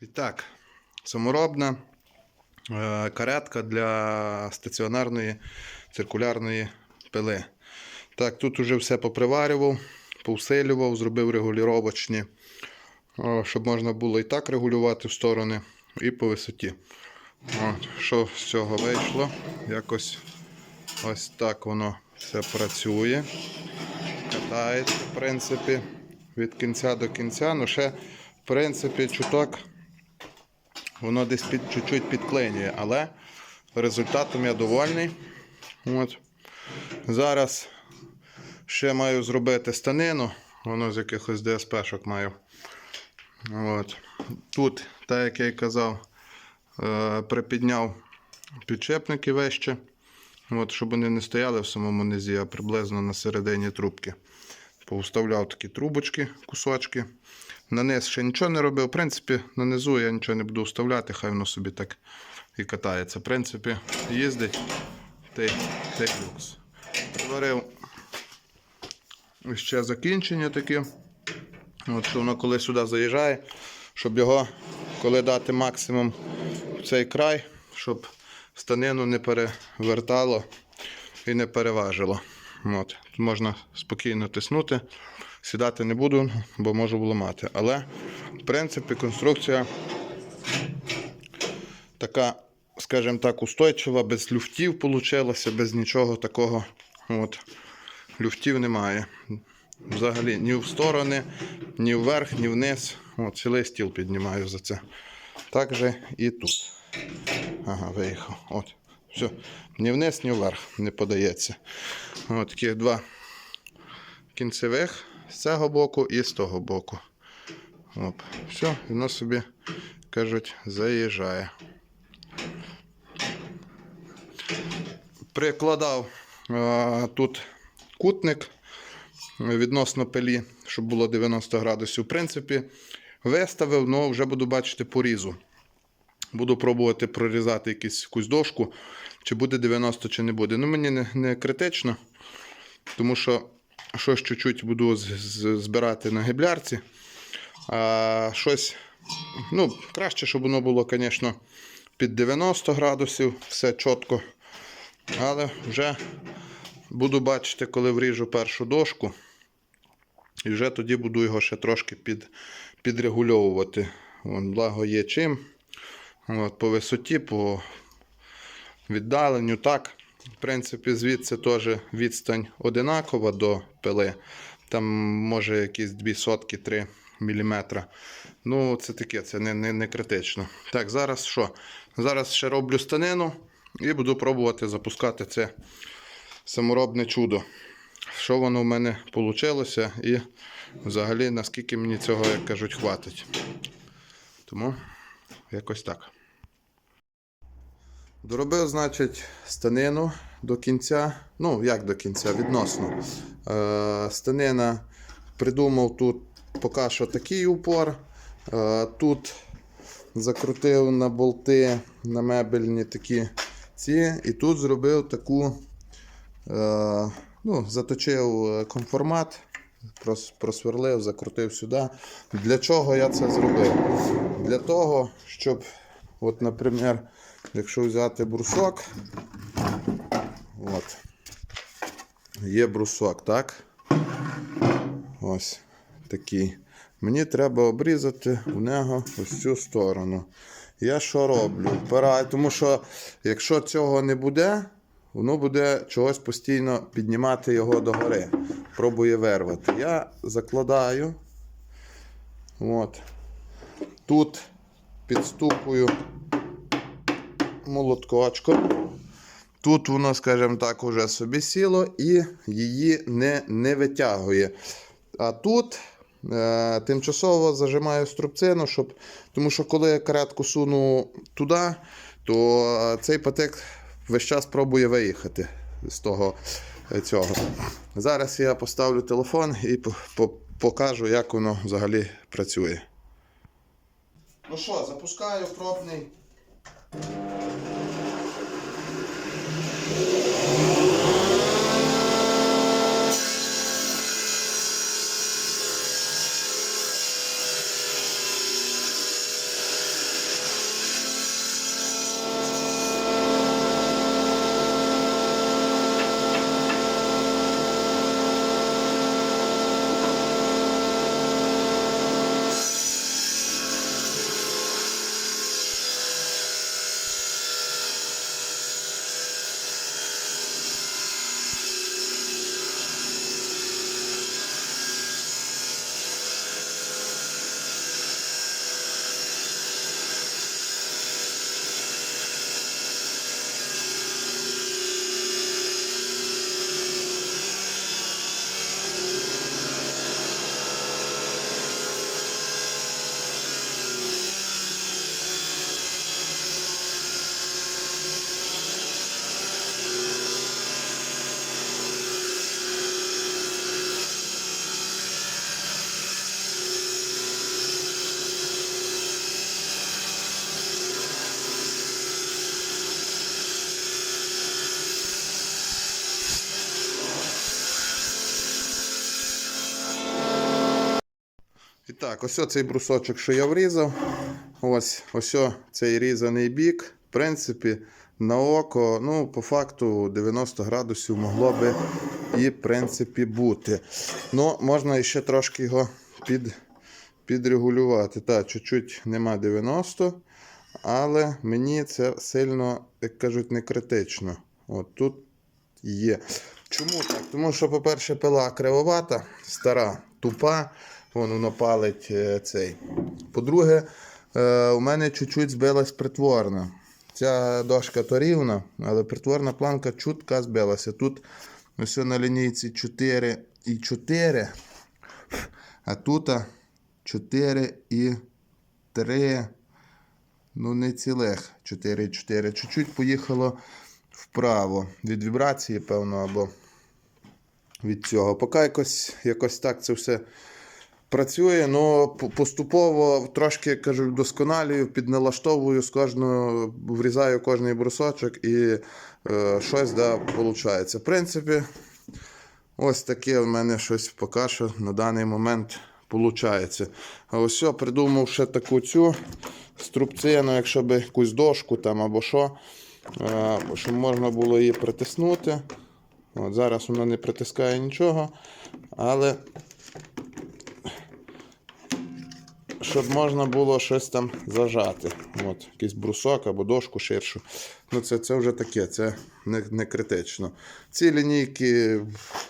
І так, саморобна е, каретка для стаціонарної циркулярної пили. Так, тут уже все поприварював, повсилював, зробив регулювачні, е, щоб можна було і так регулювати в сторони, і по висоті. От, що з цього вийшло? Якось ось так воно все працює. Катається, в принципі, від кінця до кінця. Ну, ще, в принципі, чуток воно десь під, чуть-чуть підклинює, але результатом я довольний. От. Зараз ще маю зробити станину, воно з якихось ДСП-шок маю. От. Тут, так як я й казав, е, припідняв підшипники вище, от, щоб вони не стояли в самому низі, а приблизно на середині трубки. Повставляв такі трубочки, кусочки. На низ ще нічого не робив. В принципі, на низу я нічого не буду вставляти, хай воно собі так і катається. В принципі, їздить той люкс. Приварив ще закінчення таке. От що воно коли сюди заїжджає, щоб його, коли дати максимум в цей край, щоб станину не перевертало і не переважило. От. Тут можна спокійно тиснути. Сідати не буду, бо можу вламати. Але, в принципі, конструкція така, скажімо так, устойчива, без люфтів вийшло, без нічого такого. От. Люфтів немає. Взагалі ні в сторони, ні вверх, ні вниз. От, цілий стіл піднімаю за це. Так же і тут. Ага, виїхав. От. Все. Ні вниз, ні вверх не подається. От таких два кінцевих з цього боку і з того боку. Оп. Все, воно собі, кажуть, заїжджає. Прикладав а, тут кутник відносно пилі, щоб було 90 градусів. В принципі, виставив, але вже буду бачити порізу. Буду пробувати прорізати якусь, якусь дошку, чи буде 90, чи не буде. Ну, мені не, не критично, тому що щось чуть-чуть буду з- з- збирати на гіблярці. А щось, ну, краще, щоб воно було, звісно, під 90 градусів, все чітко. Але вже буду бачити, коли вріжу першу дошку. І вже тоді буду його ще трошки під, підрегульовувати. Вон, благо є чим. От, по висоті, по віддаленню. Так, в принципі, звідси теж відстань одинакова до пили. Там може якісь 2 сотки 3 мм. Ну, це таке, це не, не, не критично. Так, зараз що? Зараз ще роблю станину і буду пробувати запускати це саморобне чудо. Що воно в мене вийшло і взагалі наскільки мені цього, як кажуть, хватить. Тому якось так. Доробив, значить, станину до кінця. Ну, як до кінця, відносно. Е, станина придумав тут поки що такий упор. Е, тут закрутив на болти, на мебельні такі ці. І тут зробив таку, е, ну, заточив е, конформат, прос- просверлив, закрутив сюди. Для чого я це зробив? Для того, щоб, от, наприклад, якщо взяти брусок, от, є брусок, так? Ось такий. Мені треба обрізати у нього ось цю сторону. Я що роблю? Впираю, тому що якщо цього не буде, воно буде чогось постійно піднімати його догори. Пробує вирвати. Я закладаю. От. Тут підступую молоткочком. Тут воно, скажімо так, уже собі сіло і її не, не витягує. А тут е, тимчасово зажимаю струбцину, щоб, тому що коли я каретку суну туди, то цей патик весь час пробує виїхати з того е, цього. Зараз я поставлю телефон і по- по- покажу, як воно взагалі працює. Ну що, запускаю пробний. Thank you. І так, ось цей брусочок, що я врізав. Ось ось цей різаний бік. В принципі, на око, ну, по факту 90 градусів могло би і, в принципі, бути. Ну, можна ще трошки його під, підрегулювати. Так, чуть-чуть нема 90, але мені це сильно, як кажуть, не критично. От тут є. Чому так? Тому що, по-перше, пила кривовата, стара, тупа, вон воно палить е, цей. По-друге, е, у мене чуть-чуть збилась притворна. Ця дошка то рівна, але притворна планка чутка збилася. Тут ось на лінійці 4 і 4, а тут 4 і 3. Ну, не цілих 4,4. Чуть-чуть поїхало вправо. Від вібрації, певно, або від цього. Поки якось, якось так це все працює, але поступово трошки кажу, вдосконалюю, підналаштовую з кожного, врізаю кожний брусочок і е, щось да, виходить. В принципі, ось таке в мене щось поки що на даний момент виходить. А ось все, придумав ще таку цю струбцину, якщо би якусь дошку там або що, е, щоб можна було її притиснути. От, зараз вона не притискає нічого, але щоб можна було щось там зажати. От, якийсь брусок або дошку ширшу. Ну, це, це вже таке, це не, не критично. Ці лінійки,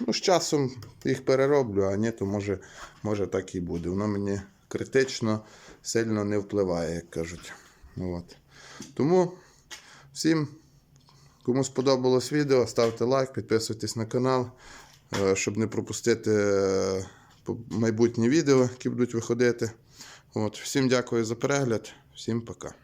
ну, з часом їх перероблю, а ні, то може, може так і буде. Воно мені критично сильно не впливає, як кажуть. От. Тому всім, кому сподобалось відео, ставте лайк, підписуйтесь на канал, е, щоб не пропустити е, майбутні відео, які будуть виходити. От, всім дякую за перегляд, всім пока.